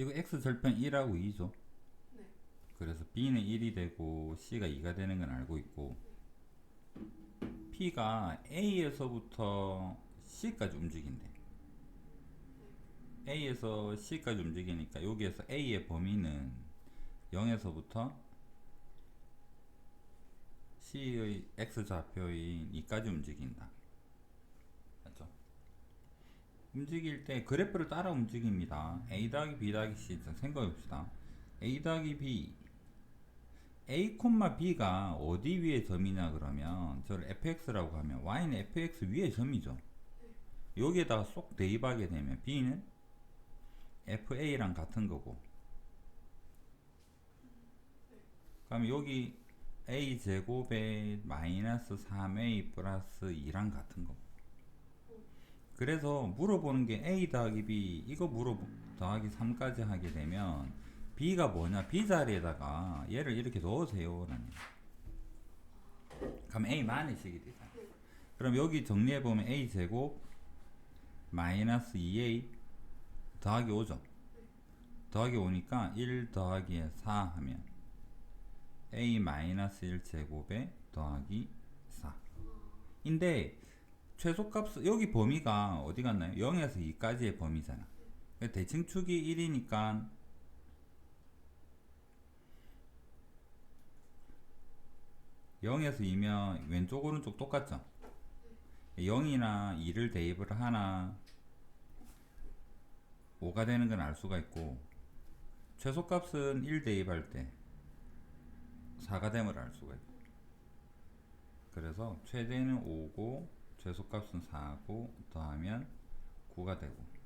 이거 x 절편 1하고 2죠. 네. 그래서 b는 1이 되고 c가 2가 되는 건 알고 있고 p가 a에서부터 c까지 움직인대. a에서 c까지 움직이니까 여기에서 a의 범위는 0에서부터 c의 x 좌표인 2까지 움직인다. 움직일 때 그래프를 따라 움직입니다. a 더하기 b 더하기 c 자, 생각해 봅시다. a 더하기 b a, b가 어디 위에 점이냐 그러면 저를 fx라고 하면 y는 fx 위에 점이죠. 여기에다가 쏙 대입하게 되면 b는 fa랑 같은 거고 그럼 여기 a 제곱에 마이너스 3a 플러스 2랑 같은 거. 그래서 물어보는 게 a 더하기 b 이거 물어 더하기 3까지 하게 되면 b가 뭐냐? B 자리에다가 얘를 이렇게 넣으세요. 라는 그럼 a 마이너스이 되잖아. 그럼 여기 정리해 보면 a 제곱 마이너스 2a 더하기 5죠. 더하기 5니까 1 더하기 4 하면 a 마이너스 1 제곱에 더하기 4 인데 최소값 여기 범위가 어디 갔나요? 0에서 2까지의 범위잖아. 대칭축이 1이니까 영에서 2면 왼쪽 오른쪽 똑같죠? 0이나 2를 대입을 하나 5가 되는 건 알 수가 있고 최소값은 1 대입할 때 4가 됨을 알 수가 있고 그래서 최대는 5고 최소값은 4고 더하면 9가 되고